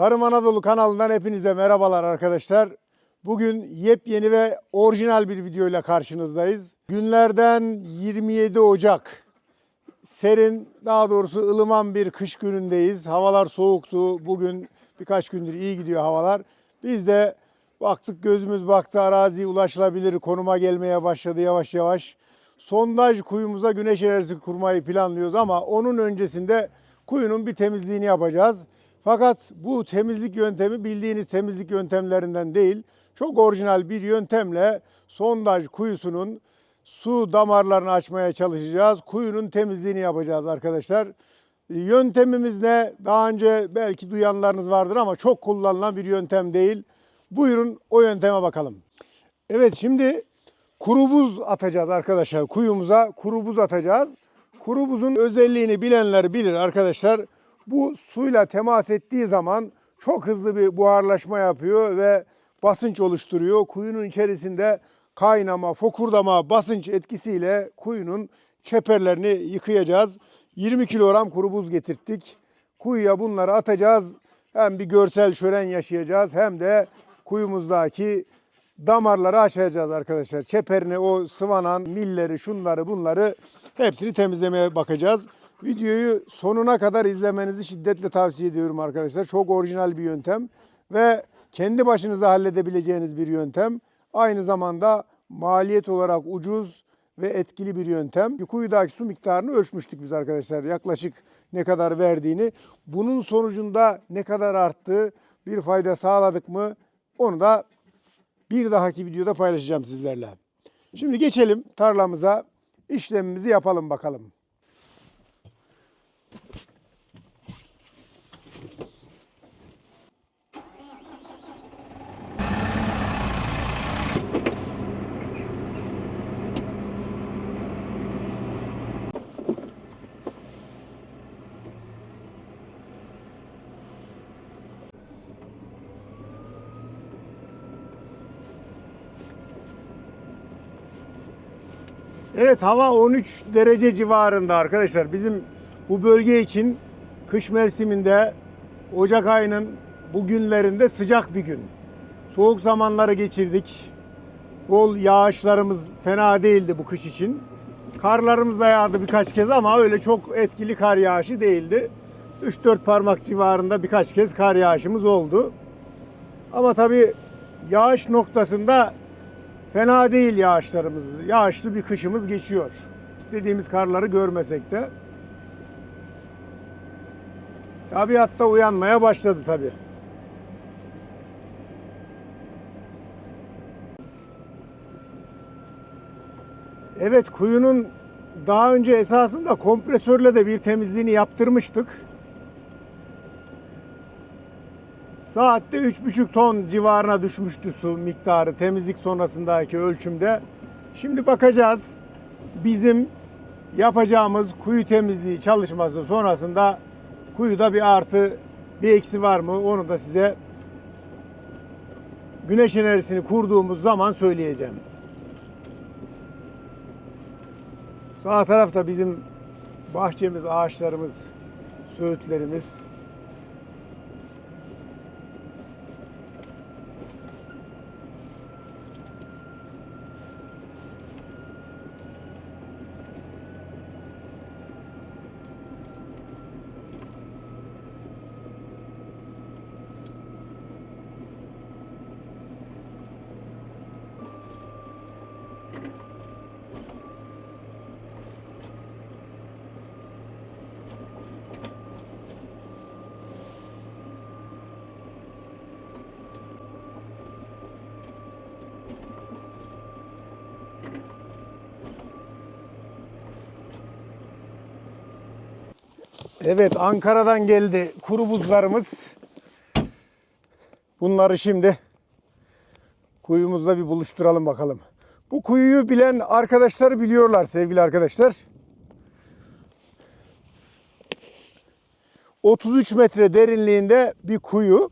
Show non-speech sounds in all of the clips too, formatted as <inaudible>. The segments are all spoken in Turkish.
Tarım Anadolu kanalından hepinize merhabalar arkadaşlar. Bugün yepyeni ve orijinal bir videoyla karşınızdayız. Günlerden 27 Ocak. Serin, daha doğrusu ılıman bir kış günündeyiz. Havalar soğuktu. Bugün birkaç gündür iyi gidiyor havalar. Biz de baktık gözümüz baktı arazi ulaşılabilir konuma gelmeye başladı yavaş yavaş. Sondaj kuyumuza güneş enerjisi kurmayı planlıyoruz ama onun öncesinde kuyunun bir temizliğini yapacağız. Fakat bu temizlik yöntemi bildiğiniz temizlik yöntemlerinden değil, çok orijinal bir yöntemle sondaj kuyusunun su damarlarını açmaya çalışacağız. Kuyunun temizliğini yapacağız arkadaşlar. Yöntemimiz ne? Daha önce belki duyanlarınız vardır ama çok kullanılan bir yöntem değil. Buyurun o yönteme bakalım. Evet şimdi kuru buz atacağız arkadaşlar kuyumuza. Kuru buz atacağız. Kuru buzun özelliğini bilenler bilir arkadaşlar. Bu suyla temas ettiği zaman çok hızlı bir buharlaşma yapıyor ve basınç oluşturuyor. Kuyunun içerisinde kaynama, fokurdama, basınç etkisiyle kuyunun çeperlerini yıkayacağız. 20 kilogram kuru buz getirttik. Kuyuya bunları atacağız. Hem bir görsel şölen yaşayacağız hem de kuyumuzdaki damarları açacağız arkadaşlar. Çeperini, o sıvanan milleri, şunları, bunları hepsini temizlemeye bakacağız. Videoyu sonuna kadar izlemenizi şiddetle tavsiye ediyorum arkadaşlar. Çok orijinal bir yöntem ve kendi başınıza halledebileceğiniz bir yöntem. Aynı zamanda maliyet olarak ucuz ve etkili bir yöntem. Kuyudaki su miktarını ölçmüştük biz arkadaşlar. Yaklaşık ne kadar verdiğini. Bunun sonucunda ne kadar arttı, bir fayda sağladık mı onu da bir dahaki videoda paylaşacağım sizlerle. Şimdi geçelim tarlamıza. işlemimizi yapalım bakalım. Evet hava 13 derece civarında arkadaşlar. Bizim bu bölge için kış mevsiminde Ocak ayının bu günlerinde sıcak bir gün. Soğuk zamanları geçirdik. Bol yağışlarımız fena değildi bu kış için. Karlarımız da yağdı birkaç kez ama öyle çok etkili kar yağışı değildi. 3-4 parmak civarında birkaç kez kar yağışımız oldu. Ama tabii yağış noktasında Fena değil yağışlarımız. Yağışlı bir kışımız geçiyor. İstediğimiz karları görmesek de. Tabiatta uyanmaya başladı tabii. Evet kuyunun daha önce esasında kompresörle de bir temizliğini yaptırmıştık. Saatte 3,5 ton civarına düşmüştü su miktarı temizlik sonrasındaki ölçümde. Şimdi bakacağız bizim yapacağımız kuyu temizliği çalışması sonrasında kuyuda bir artı bir eksi var mı onu da size güneş enerjisini kurduğumuz zaman söyleyeceğim. Sağ tarafta bizim bahçemiz, ağaçlarımız, söğütlerimiz. Evet Ankara'dan geldi kuru buzlarımız. Bunları şimdi kuyumuzda bir buluşturalım bakalım. Bu kuyuyu bilen arkadaşlar biliyorlar sevgili arkadaşlar. 33 metre derinliğinde bir kuyu.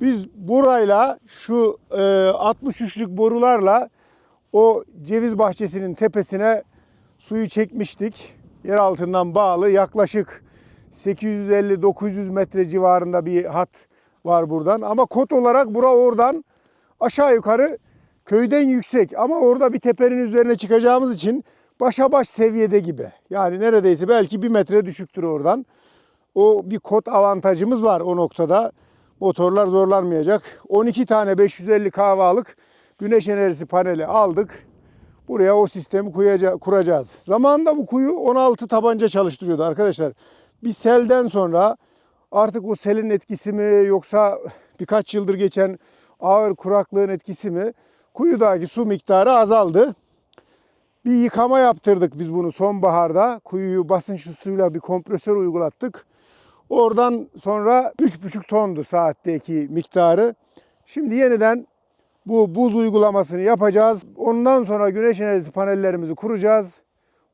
Biz burayla şu e, 63'lük borularla o ceviz bahçesinin tepesine suyu çekmiştik. Yer altından bağlı yaklaşık 850-900 metre civarında bir hat var buradan. Ama kod olarak bura oradan aşağı yukarı köyden yüksek. Ama orada bir tepenin üzerine çıkacağımız için başa baş seviyede gibi. Yani neredeyse belki bir metre düşüktür oradan. O bir kod avantajımız var o noktada. Motorlar zorlanmayacak. 12 tane 550 kahvalık güneş enerjisi paneli aldık. Buraya o sistemi kuyaca- kuracağız. Zamanında bu kuyu 16 tabanca çalıştırıyordu arkadaşlar. Bir selden sonra artık o selin etkisi mi yoksa birkaç yıldır geçen ağır kuraklığın etkisi mi kuyudaki su miktarı azaldı. Bir yıkama yaptırdık biz bunu sonbaharda. Kuyuyu basınçlı suyla bir kompresör uygulattık. Oradan sonra 3,5 tondu saatteki miktarı. Şimdi yeniden bu buz uygulamasını yapacağız. Ondan sonra güneş enerjisi panellerimizi kuracağız.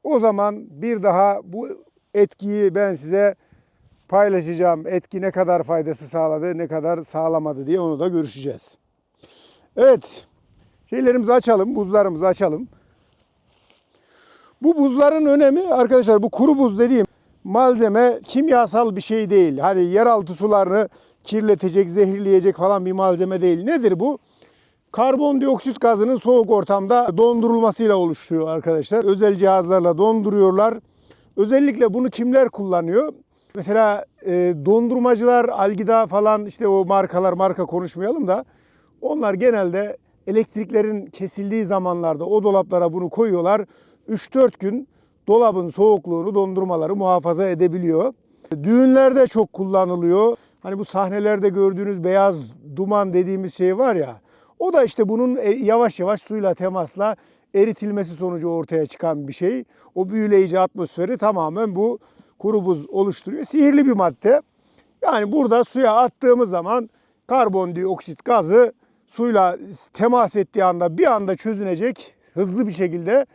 O zaman bir daha bu etkiyi ben size paylaşacağım. Etki ne kadar faydası sağladı, ne kadar sağlamadı diye onu da görüşeceğiz. Evet. Şeylerimizi açalım, buzlarımızı açalım. Bu buzların önemi arkadaşlar bu kuru buz dediğim malzeme kimyasal bir şey değil. Hani yeraltı sularını kirletecek, zehirleyecek falan bir malzeme değil. Nedir bu? Karbondioksit gazının soğuk ortamda dondurulmasıyla oluşuyor arkadaşlar. Özel cihazlarla donduruyorlar. Özellikle bunu kimler kullanıyor? Mesela e, dondurmacılar, Algida falan işte o markalar marka konuşmayalım da onlar genelde elektriklerin kesildiği zamanlarda o dolaplara bunu koyuyorlar. 3-4 gün dolabın soğukluğunu dondurmaları muhafaza edebiliyor. Düğünlerde çok kullanılıyor. Hani bu sahnelerde gördüğünüz beyaz duman dediğimiz şey var ya. O da işte bunun e, yavaş yavaş suyla temasla eritilmesi sonucu ortaya çıkan bir şey. O büyüleyici atmosferi tamamen bu kuru buz oluşturuyor. Sihirli bir madde. Yani burada suya attığımız zaman karbondioksit gazı suyla temas ettiği anda bir anda çözünecek hızlı bir şekilde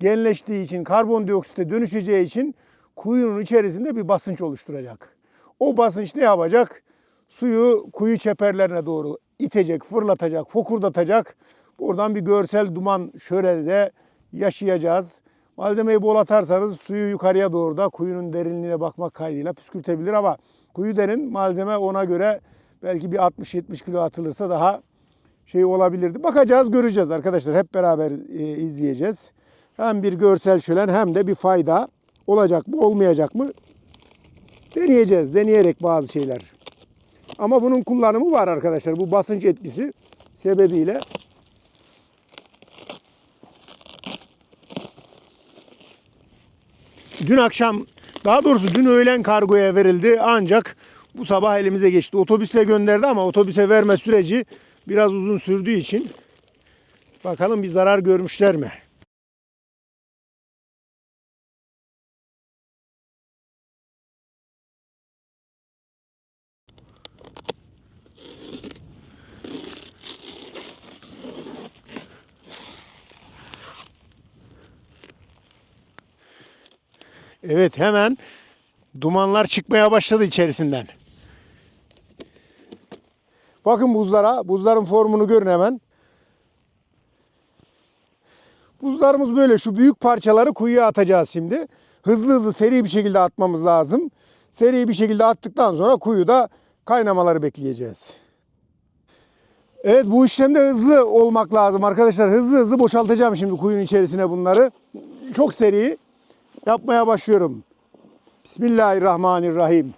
genleştiği için karbondioksite dönüşeceği için kuyunun içerisinde bir basınç oluşturacak. O basınç ne yapacak? Suyu kuyu çeperlerine doğru itecek, fırlatacak, fokurdatacak. Buradan bir görsel duman şölede yaşayacağız. Malzemeyi bol atarsanız suyu yukarıya doğru da kuyunun derinliğine bakmak kaydıyla püskürtebilir ama kuyu derin malzeme ona göre belki bir 60-70 kilo atılırsa daha şey olabilirdi. Bakacağız, göreceğiz arkadaşlar. Hep beraber e, izleyeceğiz. Hem bir görsel şölen hem de bir fayda olacak mı, olmayacak mı? Deneyeceğiz, deneyerek bazı şeyler. Ama bunun kullanımı var arkadaşlar. Bu basınç etkisi sebebiyle. Dün akşam, daha doğrusu dün öğlen kargoya verildi ancak bu sabah elimize geçti. Otobüsle gönderdi ama otobüse verme süreci biraz uzun sürdüğü için bakalım bir zarar görmüşler mi? Evet hemen dumanlar çıkmaya başladı içerisinden. Bakın buzlara. Buzların formunu görün hemen. Buzlarımız böyle. Şu büyük parçaları kuyuya atacağız şimdi. Hızlı hızlı seri bir şekilde atmamız lazım. Seri bir şekilde attıktan sonra kuyuda kaynamaları bekleyeceğiz. Evet bu işlemde hızlı olmak lazım arkadaşlar. Hızlı hızlı boşaltacağım şimdi kuyunun içerisine bunları. Çok seri yapmaya başlıyorum. Bismillahirrahmanirrahim.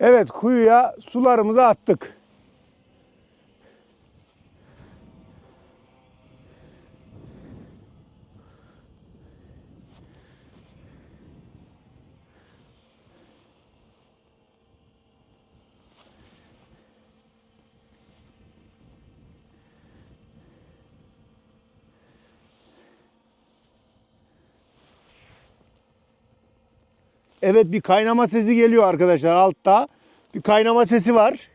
Evet kuyuya sularımızı attık. Evet bir kaynama sesi geliyor arkadaşlar altta. Bir kaynama sesi var.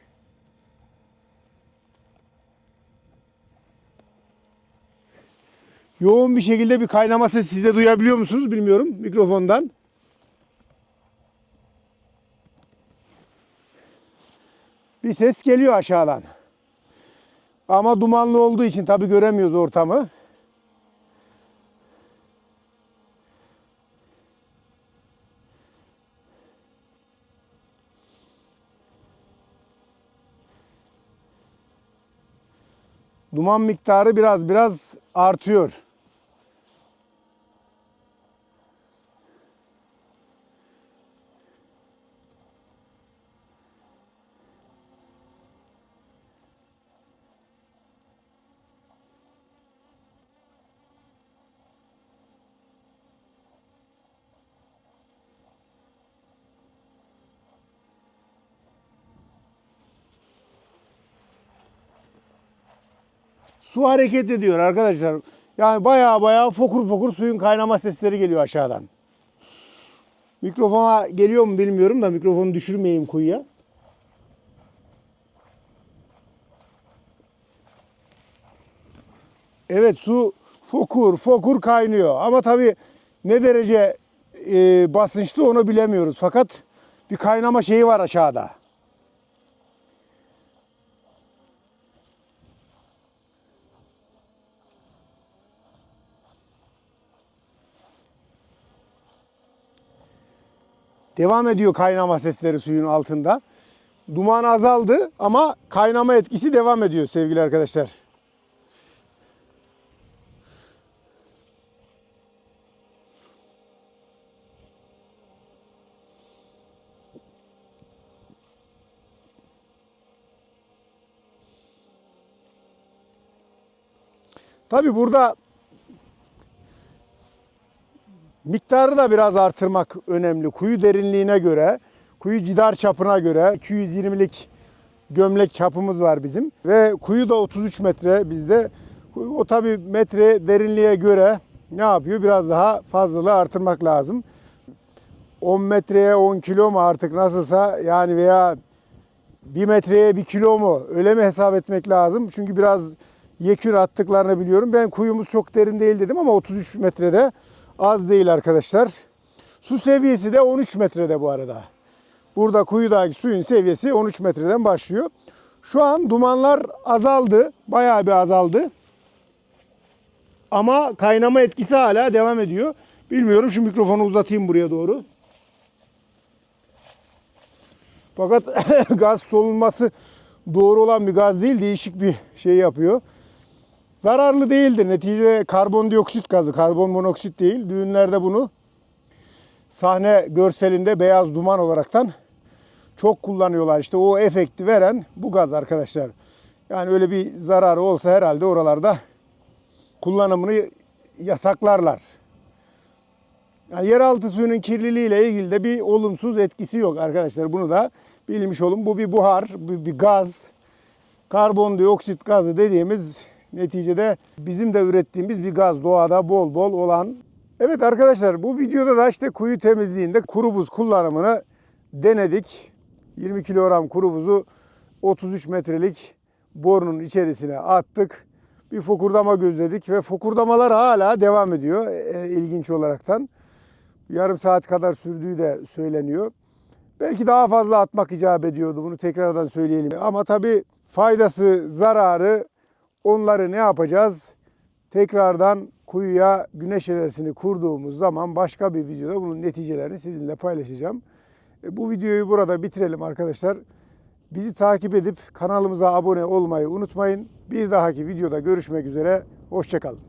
Yoğun bir şekilde bir kaynama sesi siz de duyabiliyor musunuz bilmiyorum mikrofondan. Bir ses geliyor aşağıdan. Ama dumanlı olduğu için tabi göremiyoruz ortamı. Duman miktarı biraz biraz artıyor. Su hareket ediyor arkadaşlar. Yani baya baya fokur fokur suyun kaynama sesleri geliyor aşağıdan. Mikrofona geliyor mu bilmiyorum da mikrofonu düşürmeyeyim kuyuya. Evet su fokur fokur kaynıyor ama tabii ne derece e, basınçlı onu bilemiyoruz. Fakat bir kaynama şeyi var aşağıda. Devam ediyor kaynama sesleri suyun altında. Duman azaldı ama kaynama etkisi devam ediyor sevgili arkadaşlar. Tabi burada miktarı da biraz artırmak önemli. Kuyu derinliğine göre, kuyu cidar çapına göre 220'lik gömlek çapımız var bizim. Ve kuyu da 33 metre bizde. O tabi metre derinliğe göre ne yapıyor? Biraz daha fazlalığı artırmak lazım. 10 metreye 10 kilo mu artık nasılsa yani veya 1 metreye 1 kilo mu öyle mi hesap etmek lazım? Çünkü biraz yekün attıklarını biliyorum. Ben kuyumuz çok derin değil dedim ama 33 metrede az değil arkadaşlar. Su seviyesi de 13 metrede bu arada. Burada kuyudaki suyun seviyesi 13 metreden başlıyor. Şu an dumanlar azaldı. Bayağı bir azaldı. Ama kaynama etkisi hala devam ediyor. Bilmiyorum şu mikrofonu uzatayım buraya doğru. Fakat <laughs> gaz solunması doğru olan bir gaz değil. Değişik bir şey yapıyor. Zararlı değildir. Neticede karbondioksit gazı, karbon monoksit değil. Düğünlerde bunu sahne görselinde beyaz duman olaraktan çok kullanıyorlar. İşte o efekti veren bu gaz arkadaşlar. Yani öyle bir zararı olsa herhalde oralarda kullanımını yasaklarlar. Yani yeraltı suyunun kirliliğiyle ilgili de bir olumsuz etkisi yok arkadaşlar. Bunu da bilmiş olun. Bu bir buhar, bir, bir gaz. Karbondioksit gazı dediğimiz neticede bizim de ürettiğimiz bir gaz doğada bol bol olan. Evet arkadaşlar bu videoda da işte kuyu temizliğinde kuru buz kullanımını denedik. 20 kilogram kuru buzu 33 metrelik borunun içerisine attık. Bir fokurdama gözledik ve fokurdamalar hala devam ediyor e, ilginç olaraktan. Yarım saat kadar sürdüğü de söyleniyor. Belki daha fazla atmak icap ediyordu bunu tekrardan söyleyelim. Ama tabii faydası, zararı onları ne yapacağız? Tekrardan kuyuya güneş enerjisini kurduğumuz zaman başka bir videoda bunun neticelerini sizinle paylaşacağım. E, Bu videoyu burada bitirelim arkadaşlar. Bizi takip edip kanalımıza abone olmayı unutmayın. Bir dahaki videoda görüşmek üzere. Hoşçakalın.